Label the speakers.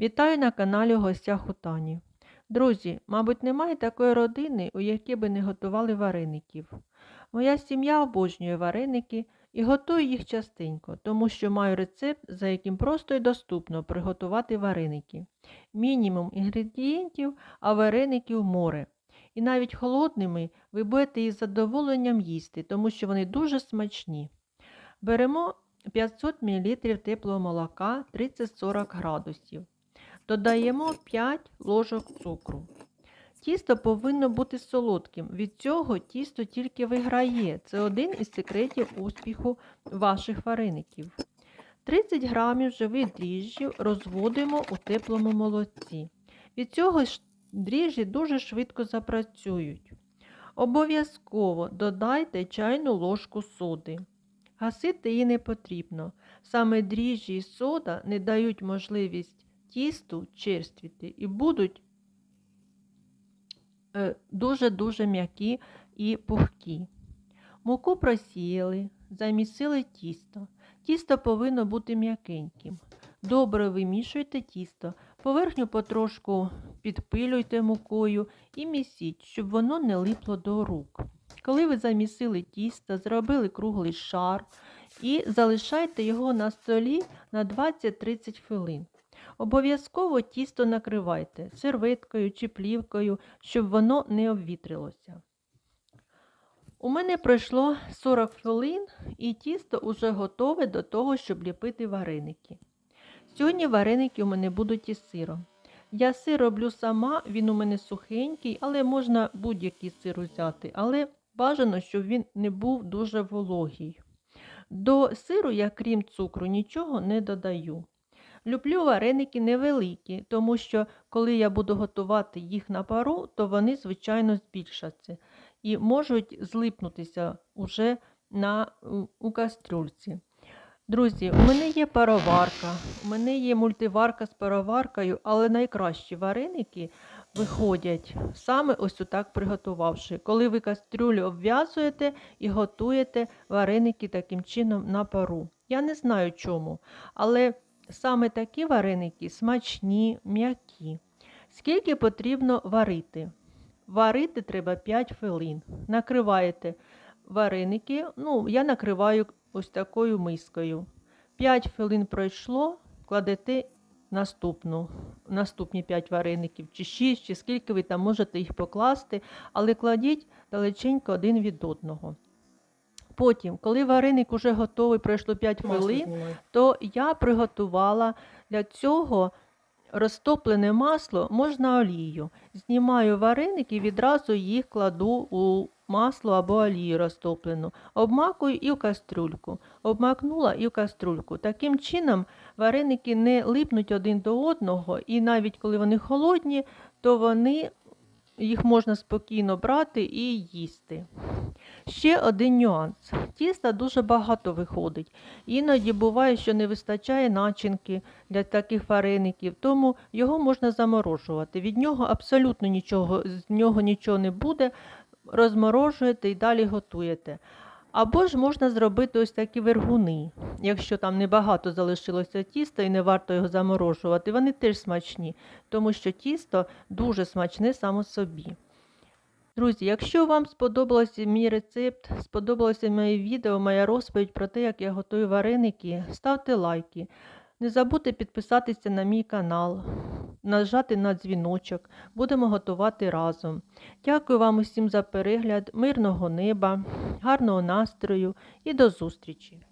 Speaker 1: Вітаю на каналі в гостях Тані. Друзі, мабуть, немає такої родини, у якій би не готували вареників. Моя сім'я обожнює вареники і готує їх частенько, тому що маю рецепт, за яким просто і доступно приготувати вареники. Мінімум інгредієнтів, а вареників море. І навіть холодними ви будете із задоволенням їсти, тому що вони дуже смачні. Беремо 500 мл теплого молока 30-40 градусів. Додаємо 5 ложок цукру. Тісто повинно бути солодким. Від цього тісто тільки виграє. Це один із секретів успіху ваших вареників. 30 грамів живих дріжджів розводимо у теплому молоці. Від цього дріжджі дуже швидко запрацюють. Обов'язково додайте чайну ложку соди. Гасити її не потрібно. Саме дріжджі і сода не дають можливість тісту черствіти і будуть е, дуже-дуже м'які і пухкі. Муку просіяли, замісили тісто. Тісто повинно бути м'якеньким. Добре вимішуйте тісто, поверхню потрошку підпилюйте мукою і місіть, щоб воно не липло до рук. Коли ви замісили тісто, зробили круглий шар і залишайте його на столі на 20-30 хвилин. Обов'язково тісто накривайте серветкою чи плівкою, щоб воно не обвітрилося. У мене пройшло 40 хвилин і тісто вже готове до того, щоб ліпити вареники. Сьогодні вареники у мене будуть із сиром. Я сир роблю сама, він у мене сухенький, але можна будь-який сир взяти. Але бажано, щоб він не був дуже вологий. До сиру я, крім цукру, нічого не додаю. Люблю вареники невеликі, тому що коли я буду готувати їх на пару, то вони, звичайно, збільшаться і можуть злипнутися уже на, у кастрюльці. Друзі, у мене є пароварка, у мене є мультиварка з пароваркою, але найкращі вареники виходять саме ось отак приготувавши. Коли ви кастрюлю обв'язуєте і готуєте вареники таким чином на пару. Я не знаю чому, але саме такі вареники смачні, м'які. Скільки потрібно варити? Варити треба 5 хвилин. Накриваєте вареники, ну, я накриваю ось такою мискою. 5 хвилин пройшло, кладете наступну, наступні 5 вареників, чи 6, чи скільки ви там можете їх покласти, але кладіть далеченько один від одного. Потім, коли вареник уже готовий, пройшло 5 хвилин, то я приготувала для цього розтоплене масло, можна олію. Знімаю вареники і відразу їх кладу у масло або олію розтоплену. Обмакую і в кастрюльку. Обмакнула і в кастрюльку. Таким чином вареники не липнуть один до одного, і навіть коли вони холодні, то вони їх можна спокійно брати і їсти. Ще один нюанс. Тіста дуже багато виходить. Іноді буває, що не вистачає начинки для таких вареників, тому його можна заморожувати. Від нього абсолютно нічого, з нього нічого не буде, розморожуєте і далі готуєте. Або ж можна зробити ось такі вергуни, якщо там небагато залишилося тіста і не варто його заморожувати. Вони теж смачні, тому що тісто дуже смачне само собі. Друзі, якщо вам сподобався мій рецепт, сподобалося моє відео, моя розповідь про те, як я готую вареники, ставте лайки. Не забудьте підписатися на мій канал, нажати на дзвіночок. Будемо готувати разом. Дякую вам усім за перегляд, мирного неба, гарного настрою і до зустрічі!